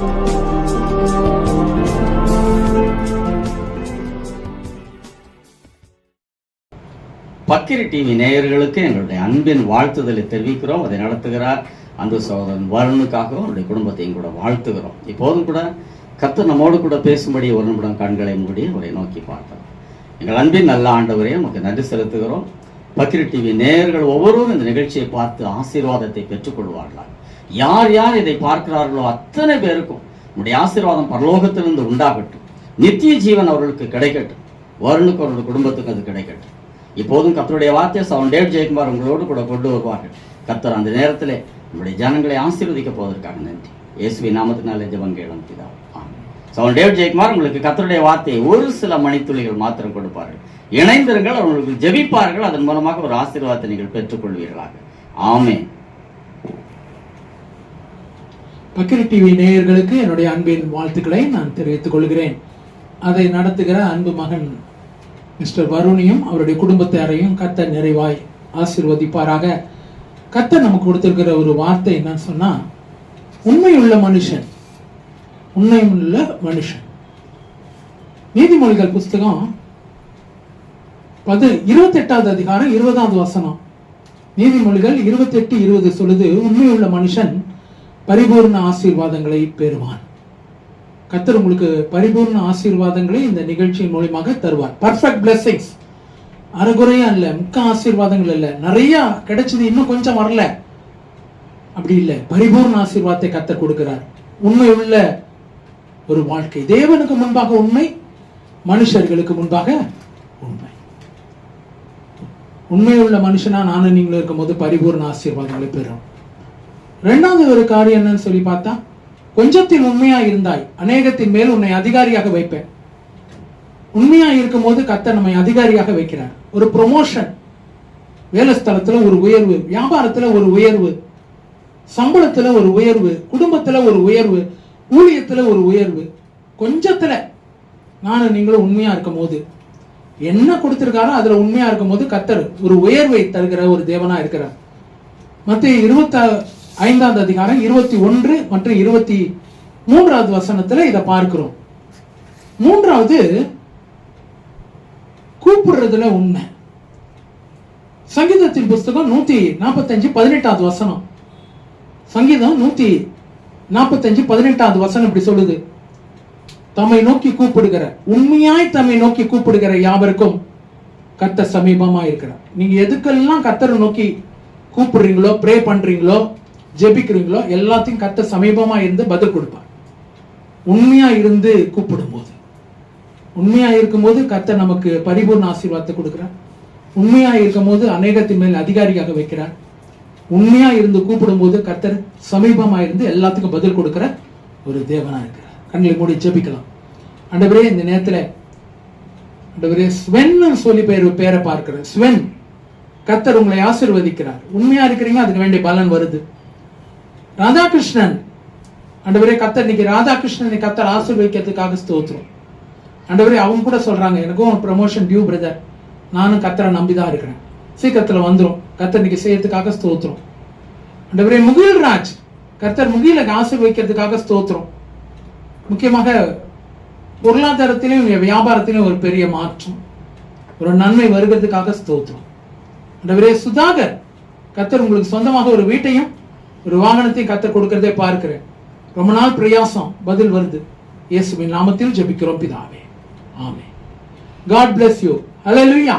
பக்கிரி TV நேயர்களுக்கு எங்களுடைய அன்பின் வாழ்த்துதலை தெரிவிக்கிறோம். அதை நடத்துகிறார் அன்பு சகோதரன் வருணுக்காகவும் அவருடைய குடும்பத்தையும் கூட வாழ்த்துகிறோம். இப்போதும் கூட கத்து நம்மோடு கூட பேசும்படி ஒரு நிமிடம் கண்களை மூடி அவரை நோக்கி பார்த்தோம் எங்கள் அன்பின் நல்ல ஆண்டவரையும் நமக்கு நன்றி செலுத்துகிறோம். பத்திரி டிவி நேயர்கள் ஒவ்வொருவரும் இந்த நிகழ்ச்சியை பார்த்து ஆசீர்வாதத்தை பெற்றுக்கொள்வார்களாம் யார் யார் இதை பார்க்கிறார்களோ அத்தனை பேருக்கும் உடைய ஆசீர்வாதம் பரலோகத்திலிருந்து உண்டாகட்டும். நித்திய ஜீவன் அவர்களுக்கு கிடைக்கட்டும். வருணுக்கு அவருடைய குடும்பத்துக்கு அது கிடைக்கட்டும். இப்போதும் கத்தருடைய வார்த்தை சவுண்ட் டேட் ஜெயக்குமார் உங்களோடு கூட கொண்டு வருவார்கள். கத்தர் அந்த நேரத்திலே நம்முடைய ஜனங்களை ஆசீர்வதிக்க போவதற்காக நன்றி. இயேசுவி நாமத்தினாலே ஜெபங்கேளம் பிதா. சவுண்ட் டேட் ஜெயக்குமார் உங்களுக்கு கத்தருடைய வார்த்தையை ஒரு சில மணித்துளிகள் மாத்திரம் கொடுப்பார்கள். இணைந்திருங்கள் அவர்களுக்கு ஜெபிப்பார்கள் அதன் மூலமாக ஒரு ஆசீர்வாதத்தை நீங்கள் பெற்றுக்கொள்வீர்களாக. ஆமே பக்கிரி டிவி நேயர்களுக்கு என்னுடைய அன்பின் வாழ்த்துக்களை நான் தெரிவித்துக் கொள்கிறேன். அதை நடத்துகிற அன்பு மகன் மிஸ்டர் வருணையும் அவருடைய குடும்பத்தாரையும் கத்த நிறைவாய் ஆசிர்வதிப்பாராக. கத்த நமக்கு கொடுத்திருக்கிற ஒரு வார்த்தை என்னன்னு சொன்னா உண்மையுள்ள மனுஷன் உண்மையுள்ள மனுஷன். நீதிமொழிகள் புஸ்தகம் பது இருபத்தெட்டாவது அதிகாரம் இருபதாவது வசனம். நீதிமொழிகள் இருபத்தெட்டு இருபது சொல்லுது உண்மையுள்ள மனுஷன் பரிபூர்ண ஆசீர்வாதங்களை பெறுவான். கத்தர் உங்களுக்கு பரிபூர்ண ஆசீர்வாதங்களை இந்த நிகழ்ச்சியின் மூலியமாக தருவார். Perfect blessings. அறகுறையா இல்லை முக்க ஆசீர்வாதங்கள் இல்லை. நிறைய கிடைச்சது இன்னும் கொஞ்சம் வரல. அப்படி இல்லை. பரிபூர்ண ஆசீர்வாதத்தை கர்த்தர் கொடுக்கிறார். உள்ள ஒரு வாழ்க்கை. தேவனுக்கு முன்பாக உண்மை மனுஷர்களுக்கு முன்பாக உண்மையுள்ள மனுஷனா நானும் நீங்களும் இருக்கும்போது பரிபூர்ண ஆசீர்வாதங்களை பெறும் ரெண்டாவது ஒரு காரியம் என்னன்னு சொல்லி பார்த்தா கொஞ்சத்தில் உண்மையா இருந்தாய் அநேகத்தின் மேல் உன்னை அதிகாரியாக வைப்பேன். உண்மையா இருக்கும்போது கத்த நம்மை அதிகாரியாக வைக்கிறார். ஒரு ப்ரொமோஷன் வேலை ஸ்தலத்துல ஒரு உயர்வு வியாபாரத்துல ஒரு உயர்வு சம்பளத்துல ஒரு உயர்வு குடும்பத்துல ஒரு உயர்வு ஊழியத்துல ஒரு உயர்வு. கொஞ்சத்துல நானும் நீங்களும் உண்மையா இருக்கும் போது என்ன கொடுத்துருக்காரோ அதுல உண்மையா இருக்கும் போது கத்தர் ஒரு உயர்வை தருகிற ஒரு தேவனா இருக்கிறார். மத்திய இருபத்தி ஐந்தாவது அதிகாரம் இருபத்தி ஒன்று மற்றும் இருபத்தி மூன்றாவது வசனத்துல இதை பார்க்கிறோம். மூன்றாவது கூப்பிடுறதுல உண்மை. சங்கீதத்தின் புஸ்தகம் நூத்தி நாற்பத்தஞ்சு பதினெட்டாவது வசனம். சங்கீதம் நூத்தி நாற்பத்தஞ்சு பதினெட்டாவது வசனம் இப்படி சொல்லுது. தம்மை நோக்கி கூப்பிடுகிற உண்மையாய் தம்மை நோக்கி கூப்பிடுகிற யாவருக்கும் கத்த சமீபமா இருக்கிறார். நீங்க எதுக்கெல்லாம் கத்தரை நோக்கி கூப்பிடுறீங்களோ ப்ரே பண்றீங்களோ ஜெபிக்கிறீங்களோ எல்லாத்தையும் கத்த சமீபமா இருந்து பதில் கொடுப்பார். உண்மையா இருந்து கூப்பிடும்போது. உண்மையா இருக்கும்போது கர்த்தர் நமக்கு பரிபூர்ண ஆசீர்வாதத்தை கொடுக்கிறார். உண்மையா இருக்கும்போது அநேகத்தின் மேல் அதிகாரியாக வைக்கிறார். உண்மையா இருந்து கூப்பிடும்போது கர்த்தர் சமீபமா இருந்து எல்லாத்துக்கும் பதில் கொடுக்கிற ஒரு தேவனா இருக்கிறார். கண்களை மூடி ஜெபிக்கலாம். ஆண்டவரே இந்த நேரத்துல ஆண்டவரே ஸ்வென் சொல்லி பேர் பேரை பார்க்கிறேன். ஸ்வென். கர்த்தர் உங்களை ஆசீர்வதிக்கிறார். உண்மையா இருக்கிறீங்க அதுக்கு வேண்டிய பலன் வருது. ராதாகிருஷ்ணன். ஆண்டவரே கத்தர் இன்னைக்கு ராதாகிருஷ்ணனை கத்தர் ஆசிர்வதிக்கிறதுக்காக ஸ்தோத்திரம். ஆண்டவரே அவங்க கூட சொல்றாங்க எனக்கும் ப்ரமோஷன் டியூ பிரதர் நானும் கத்தரை நம்பி தான் இருக்கிறேன். சீக்கிரத்தில் வந்துரும். கத்தர் இன்னைக்கு செய்யறதுக்காக ஸ்தோத்திரம். ஆண்டவரே முகில்ராஜ் கத்தர் முகிலுக்கு ஆசிர்வதிக்கிறதுக்காக ஸ்தோத்திரம். முக்கியமாக பொருளாதாரத்திலையும் வியாபாரத்திலையும் ஒரு பெரிய மாற்றம். ஒரு நன்மை வருகிறதுக்காக ஸ்தோத்திரம். ஆண்டவரே சுதாகர் கத்தர் உங்களுக்கு சொந்தமாக ஒரு வீட்டையும் ஒரு வாகனத்தையும் கத்தர் கொடுக்கறதே பார்க்கிறேன். ரொம்ப நாள் பிரயாசம் பதில் வருது. இயேசுவின் நாமத்தில் ஜெபிக்கிறோம் பிதாவே. ஆமே காட் பிளஸ் யூ ஹalleluya